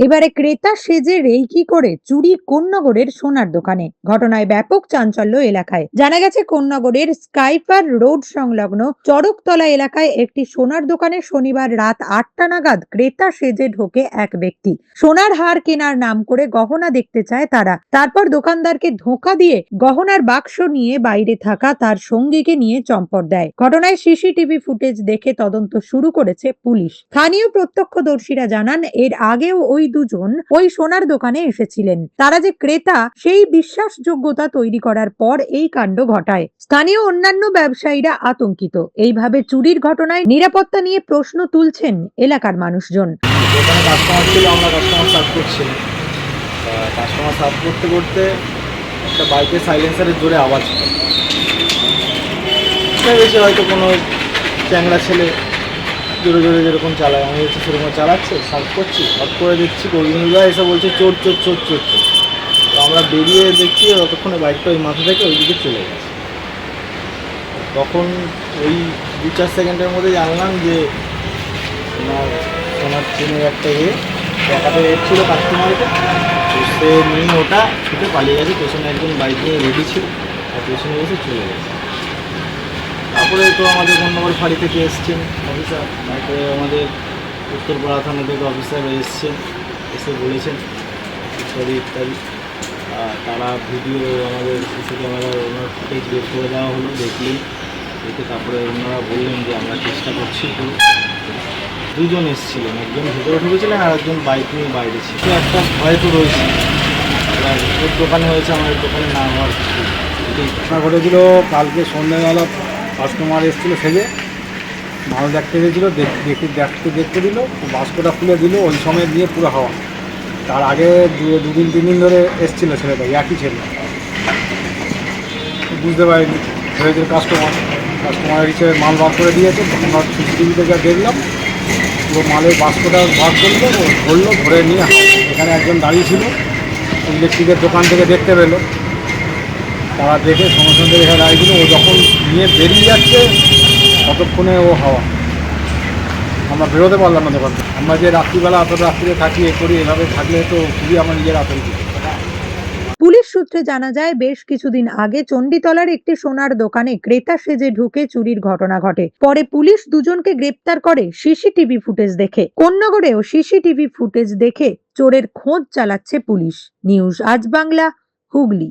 এবারে ক্রেতা সেজে রেইকি করে চুরি কোন্নগরের সোনার দোকানে। ঘটনায় ব্যাপক চাঞ্চল্য এলাকায়। জানা গেছে, কোন্নগরের স্কাইফার রোড সংলগ্ন চড়কতলা এলাকায় একটি সোনার দোকানে শনিবার রাত আটটা নাগাদ ক্রেতা সেজে ঢোকে এক ব্যক্তি। সোনার হার কেনার নাম করে গহনা দেখতে চায় তারা। তারপর দোকানদারকে ধোঁকা দিয়ে গহনার বাক্স নিয়ে বাইরে থাকা তার সঙ্গীকে নিয়ে চম্পট দেয়। ঘটনায় সিসিটিভি ফুটেজ দেখে তদন্ত শুরু করেছে পুলিশ। স্থানীয় প্রত্যক্ষদর্শীরা জানান, এর আগেও ওই দুজন ওই সোনার দোকানে এসেছিলেন। তারা যে ক্রেতা, সেই বিশ্বাসযোগ্যতা তৈরি করার পর এই কাণ্ড ঘটায়। স্থানীয় অন্যান্য ব্যবসায়ীরা আতঙ্কিত। এইভাবে চুরির ঘটনায় নিরাপত্তা নিয়ে প্রশ্ন তুলছেন এলাকার মানুষজন। কাস্টমার করতে করতে একটা বাইকের সাইলেন্সারের জোরে আওয়াজ হয় হয়তো কোনো চ্যাংড়া ছেলে জোরে জোরে যেরকম চালায়, আমি হচ্ছে সেরকম চালাচ্ছে সার্ভ করছি হট করে দেখছি গোবিন্দা এসে বলছে, চোর চোর চোর চোর চোর। তো আমরা বেরিয়ে দেখছি ততক্ষণে বাইকটা ওই মাথা থেকে ওইদিকে চলে গেছে। তখন ওই দু চার সেকেন্ডের মধ্যে জানলাম যে ওনার ওনার চেনের একটা এ, দেখাতে এসেছিল কাস্টমারকে। তো সে নিয়ে ওটা ছুটে পালিয়ে গেছে, পেছনে একজন বাইক নিয়ে রেডি ছিল, আর পেছনে এসে চলে গেছে। তারপরে তো আমাদের নম্বর ফাঁড়ি থেকে এসছেন? অফিসার তারপরে আমাদের উত্তরপাড়া থানা থেকে অফিসার এসছেন, এসে বলেছেন ইত্যাদি ইত্যাদি। তারা ভিডিও আমাদের সিসি ক্যামেরার ওনার ফুটেজ বের করে দেওয়া হলো, দেখলেন। দেখে তারপরে ওনারা বললেন যে আমরা চেষ্টা করছি দুজন এসেছিলেন, একজন ভেতরে ঢুকেছিলেন আর একজন বাইক নিয়ে বাইরে ছিল। একটা ভয় তো রয়েছে। দোকানে হয়েছে আমাদের দোকানে না হওয়ার ঘটেছিল কালকে সন্ধ্যাবেলা কাস্টমার এসেছিল সেজে মাল দেখতে গেছিল দেখ- দেখতে দেখতে দেখতে দিল, বাস্কটা খুলে দিল, ওই সময় দিয়ে পুরো হাওয়া। তার আগে দুদিন তিন দিন ধরে এসেছিল ছেলেটা একই ছেলে। বুঝতে পারিনি হয়েছে কাস্টমার কাস্টমার হিসেবে মাল বার করে দিয়েছে আমরা সিসিটিভি থেকে দেখলাম। পুরো মালের বাস্কটা বার করল, ধরলো, ধরে নিয়ে। এখানে একজন দাঁড়িয়ে ছিল, ইলেকট্রিকের দোকান থেকে দেখতে পেল। তারা দেখে সঙ্গে সঙ্গে রেখে দাঁড়িয়েছিল, ও যখন নিয়ে বেরিয়ে যাচ্ছে, ততক্ষণে ও হাওয়া। আমরা বেরোতে পারলাম না দোকান। আমরা যে রাত্রিবেলা এত রাত্রিরে থাকি, এ করি, এভাবে থাকলে তো খুবই আমার নিজের আতঙ্কিত পুলিশ সূত্রে জানা যায়, বেশ কিছুদিন আগে চণ্ডীতলার একটি সোনার দোকানে ক্রেতা সেজে ঢুকে চুরির ঘটনা ঘটে। পরে পুলিশ দুজনকে গ্রেপ্তার করে সিসিটিভি ফুটেজ দেখে। কোন্নগরেও সিসিটিভি ফুটেজ দেখে চোরের খোঁজ চালাচ্ছে পুলিশ। নিউজ আজ বাংলা, হুগলি।